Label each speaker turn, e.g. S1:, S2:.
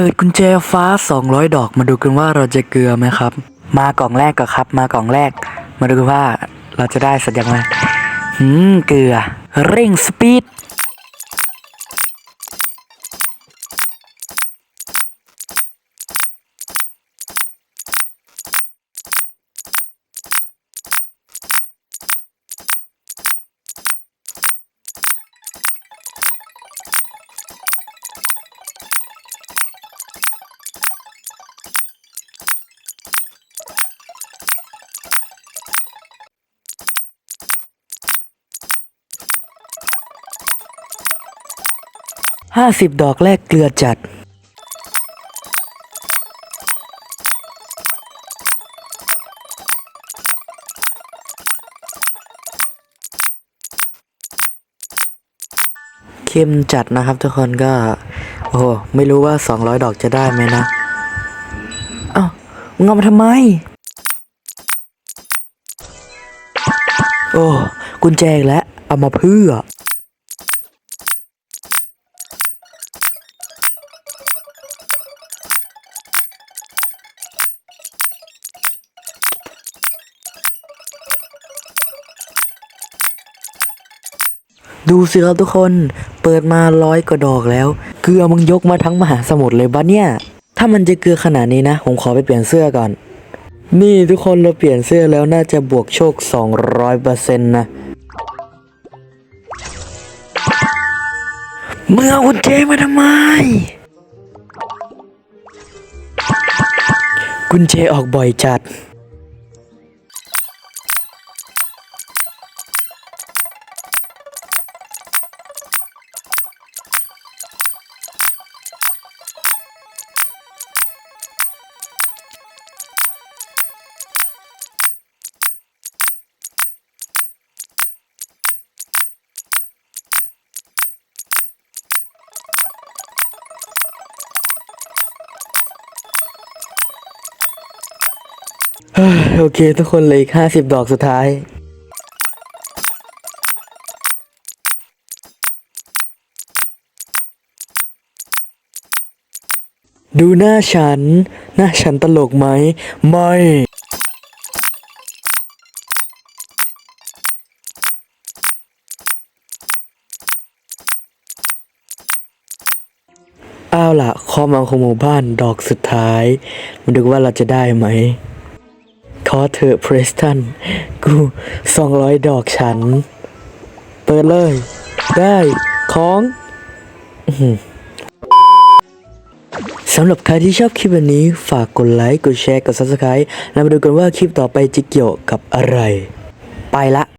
S1: ปิดกุญแจฟ้า 200 ดอกมาดูกันว่าเราจะเกลือไหมครับ มากล่องแรกก่อนครับ มากล่องแรก มาดูกันว่าเราจะได้สัญญาณอะไงหืมเกลือ เร่งสปีด 50ดอกแรกเกลือจัดเข้มจัดนะครับทุกคนก็ โอ้โห ไม่รู้ว่า 200 ดอกจะได้ไหมนะเอ้ามึงเอามาทำไม โอ้ กุญแจอีกแล้ว เอามาเพื่อ ดูสิครับทุกคน เปิดมาร้อยกว่าดอกแล้ว เกลือมึงยกมาทั้งมหาสมุทรเลยบ้าเนี่ย ถ้ามันจะเกลือขนาดนี้นะ ผมขอไปเปลี่ยนเสื้อก่อน นี่ทุกคนเราเปลี่ยนเสื้อแล้วน่าจะบวกโชค 200%นะมื่เอากุญแจมาทำไม กุญแจออกบ่อยจัด โอเค ทุกคนเลยห้าสิบดอกสุดท้าย ดูหน้าฉัน หน้าฉันตลกไหม ไม่ เอาล่ะความหวังของหมู่บ้านดอกสุดท้าย มาดูว่าเราจะได้ไหม ขอเถอะเพรสตัน กูสองร้อยดอกฉัน เปิดเลย ได้ของสำหรับใครที่ชอบคลิปแบบนี้ ฝากกดไลค์ กดแชร์ กด subscribe แล้วมาดูกันว่าคลิปต่อไปจะเกี่ยวกับอะไร ไปละ